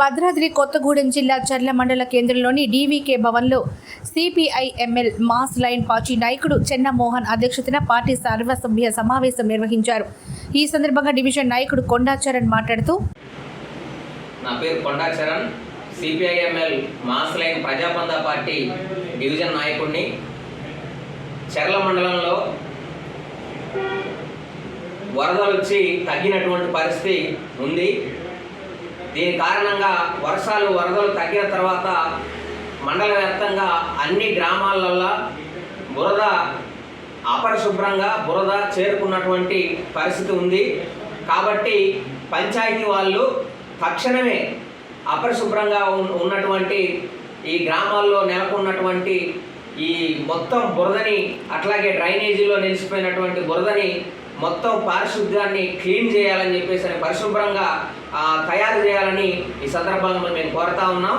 భద్రాద్రి కొత్తగూడెం జిల్లా చర్ల మండల కేంద్రంలోని డీవీకే భవన్లో సిపిఐఎంఎల్ మాస్ లైన్ పార్టీ నాయకుడు చెన్నమోహన్ అధ్యక్షతన పార్టీ సర్వసభ్య సమావేశం నిర్వహించారు. ఈ సందర్భంగా డివిజన్ నాయకుడు కొండాచరణ్ మాట్లాడుతూ నా పేరు Kondacharan CPI ML mass line ప్రజాబంధ party division నాయకుడిని చర్ల మండలంలో వరదలు వచ్చి తగ్గినటువంటి పరిస్థితి ఉంది. దీని కారణంగా వర్షాలు వరదలు తగ్గిన తర్వాత మండల వ్యాప్తంగా అన్ని గ్రామాలల్లో బురద అపరిశుభ్రంగా బురద చేరుకున్నటువంటి పరిస్థితి ఉంది. కాబట్టి పంచాయతీ వాళ్ళు తక్షణమే అపరిశుభ్రంగా ఉన్- ఉన్నటువంటి ఈ గ్రామాల్లో నెలకొన్నటువంటి ఈ మొత్తం బురదని అట్లాగే డ్రైనేజీలో నిలిచిపోయినటువంటి బురదని మొత్తం పారిశుద్ధ్యాన్ని క్లీన్ చేయాలని చెప్పేసి అని పరిశుభ్రంగా తయారు చేయాలని ఈ సందర్భంగా మేము కోరుతా ఉన్నాం.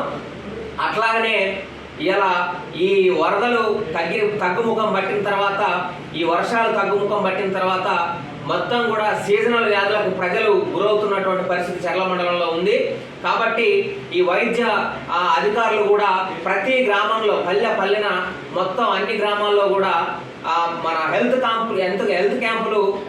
అట్లాగనే ఇలా ఈ వరదలు తగ్గి తగ్గుముఖం పట్టిన తర్వాత ఈ వర్షాలు తగ్గుముఖం పట్టిన తర్వాత మొత్తం కూడా సీజనల్ వ్యాధులకు ప్రజలు గురవుతున్నటువంటి పరిస్థితి చర్ల మండలంలో ఉంది. కాబట్టి ఈ వైద్య అధికారులు కూడా ప్రతి గ్రామంలో పల్లె పల్లెన మొత్తం అన్ని గ్రామాల్లో కూడా మన హెల్త్ క్యాంపులు ఎంత హెల్త్ క్యాంప్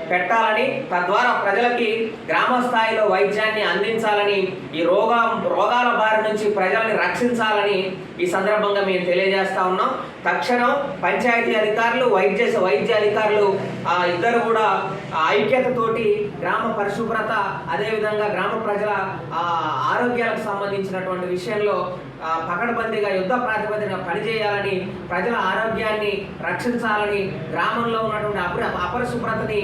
పెట్టాలని తద్వారా ప్రజలకి గ్రామ స్థాయిలో వైద్యాన్ని అందించాలని ఈ రోగ రోగాల బారి నుంచి ప్రజల్ని రక్షించాలని ఈ సందర్భంగా మేము తెలియజేస్తా ఉన్నాం. తక్షణం పంచాయతీ అధికారులు వైద్య వైద్య అధికారులు ఇద్దరు కూడా ఐక్యతతోటి గ్రామ పరిశుభ్రత అదేవిధంగా గ్రామ ప్రజల ఆరోగ్యాలకు సంబంధించినటువంటి విషయంలో పకడ్బందీగా యుద్ధ ప్రాతిపదికన పనిచేయాలని ప్రజల ఆరోగ్యాన్ని రక్షించాలని గ్రామంలో ఉన్నటువంటి అపరి అపరిశుభ్రతని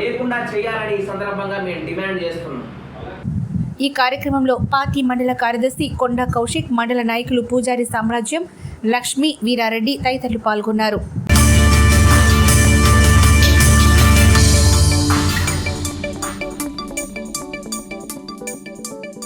లేకుండా చేయాలని ఈ సందర్భంగా మేము డిమాండ్ చేస్తున్నాం. ఈ కార్యక్రమంలో పార్టీ మండల కార్యదర్శి కొండ కౌశిక్ మండల నాయకులు పూజారి సామ్రాజ్యం లక్ష్మి వీరారెడ్డి తదితరులు పాల్గొన్నారు.